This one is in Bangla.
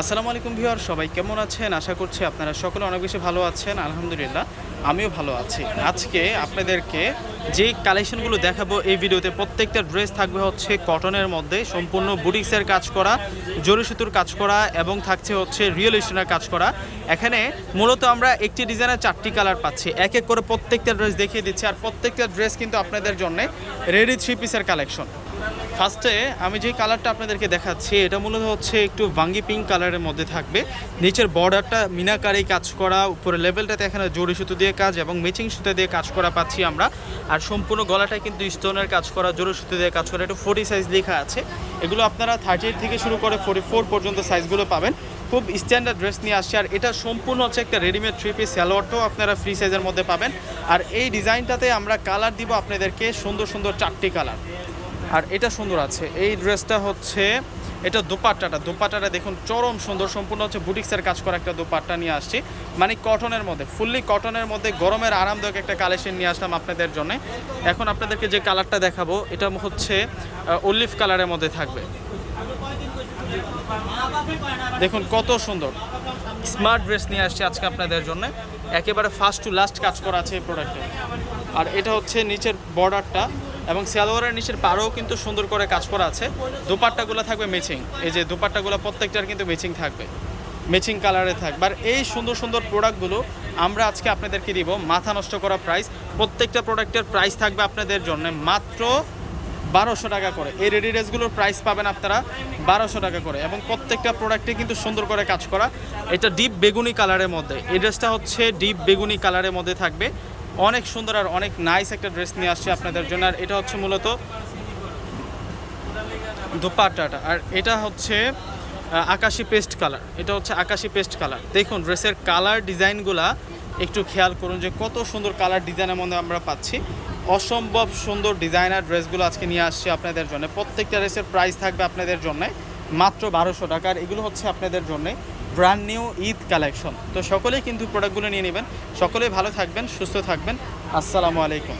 আসসালামু আলাইকুম ভিউয়ার, সবাই কেমন আছেন? আশা করছি আপনারা সকলে অনেক বেশি ভালো আছেন, আলহামদুলিল্লাহ, আমিও ভালো আছি। আজকে আপনাদেরকে যে কালেকশনগুলো দেখাবো এই ভিডিওতে প্রত্যেকটা ড্রেস থাকবে হচ্ছে কটনের মধ্যে, সম্পূর্ণ বুটিক্সের কাজ করা, জরি সুতুর কাজ করা এবং থাকছে হচ্ছে রিয়েল স্টোনের কাজ করা। এখানে মূলত আমরা একটি ডিজাইনের চারটি কালার পাচ্ছি। এক এক করে প্রত্যেকটা ড্রেস দেখিয়ে দিচ্ছি আর প্রত্যেকটা ড্রেস কিন্তু আপনাদের জন্য রেডি থ্রি পিসের কালেকশন ফার্স্টে আমি যে কালারটা আপনাদেরকে দেখাচ্ছি, এটা মূলত হচ্ছে একটু ভাঙ্গি পিঙ্ক কালারের মধ্যে থাকবে। নিচের বর্ডারটা মিনাকারি কাজ করা উপরে লেভেলটাতে এখানে জড়ি সুতো দিয়ে কাজ এবং মেচিং সুতো দিয়ে কাজ করা পাচ্ছি আমরা। আর সম্পূর্ণ গলাটায় কিন্তু স্টোনের কাজ করা, জড়ি সুতো দিয়ে কাজ করা একটু ফোর্টি সাইজ লেখা আছে। এগুলো আপনারা থার্টি থেকে শুরু করে ফোর্টি ফোর পর্যন্ত সাইজগুলো পাবেন। খুব স্ট্যান্ডার্ড ড্রেস নিয়ে আসছে আর এটা সম্পূর্ণ হচ্ছে একটা রেডিমেড থ্রি পিস স্যালোয়ারটাও আপনারা ফ্রি সাইজের মধ্যে পাবেন। আর এই ডিজাইনটাতে আমরা কালার দিব আপনাদেরকে সুন্দর সুন্দর চারটি কালার আর এটা সুন্দর আছে। এই ড্রেসটা হচ্ছে, এটা দোপাট্টাটা। দোপাট্টাটা দেখুন, চরম সুন্দর, সম্পূর্ণ হচ্ছে বুটিক্সের কাজ করা একটা দোপাট্টা নিয়ে আসছি। মানে কটনের মধ্যে ফুললি কটনের মধ্যে গরমের আরামদায়ক একটা কালেকশন নিয়ে আসলাম আপনাদের জন্য। এখন আপনাদেরকে যে কালারটা দেখাবো, এটা হচ্ছে অলিভ কালারের মধ্যে থাকবে। দেখুন কত সুন্দর। স্মার্ট ড্রেস নিয়ে আসছি আজকে আপনাদের জন্য। একেবারে ফার্স্ট টু লাস্ট কাজ করা আছে এই প্রোডাক্টে আর এটা হচ্ছে নিচের বর্ডারটা এবং সালোয়ারের নিচের পাড়েও কিন্তু সুন্দর করে কাজ করা আছে। দোপাট্টাগুলো থাকবে ম্যাচিং এই যে দোপাট্টাগুলো প্রত্যেকটার কিন্তু ম্যাচিং থাকবে। ম্যাচিং কালারে থাকবে। আর এই সুন্দর সুন্দর প্রোডাক্টগুলো আমরা আজকে আপনাদেরকে দিব। মাথা নষ্ট করা প্রাইস প্রত্যেকটা প্রোডাক্টের প্রাইস থাকবে আপনাদের জন্য মাত্র বারোশো টাকা করে। এই রেডি ড্রেসগুলোর প্রাইস পাবেন আপনারা বারোশো টাকা করে। এবং প্রত্যেকটা প্রোডাক্টে কিন্তু সুন্দর করে কাজ করা। এটা ডিপ বেগুনি কালারের মধ্যে। এই ড্রেসটা হচ্ছে ডিপ বেগুনি কালারের মধ্যে থাকবে। অনেক সুন্দর আর অনেক নাইস একটা ড্রেস নিয়ে আসছে আপনাদের জন্য। আর এটা হচ্ছে মূলত দোপাট্টাটা। আর এটা হচ্ছে আকাশি পেস্ট কালার এটা হচ্ছে আকাশি পেস্ট কালার দেখুন ড্রেসের কালার ডিজাইনগুলা একটু খেয়াল করুন যে কত সুন্দর কালার ডিজাইনের মধ্যে আমরা পাচ্ছি। অসম্ভব সুন্দর ডিজাইনার ড্রেসগুলো আজকে নিয়ে আসছি আপনাদের জন্য। প্রত্যেকটা ড্রেসের প্রাইস থাকবে আপনাদের জন্য মাত্র বারোশো টাকা। আর এগুলো হচ্ছে আপনাদের জন্য ব্র্যান্ড নিউ ঈদ কালেকশন তো সকলেই কিন্তু প্রোডাক্টগুলো নিয়ে নেবেন। সকলেই ভালো থাকবেন, সুস্থ থাকবেন। আসসালামু আলাইকুম।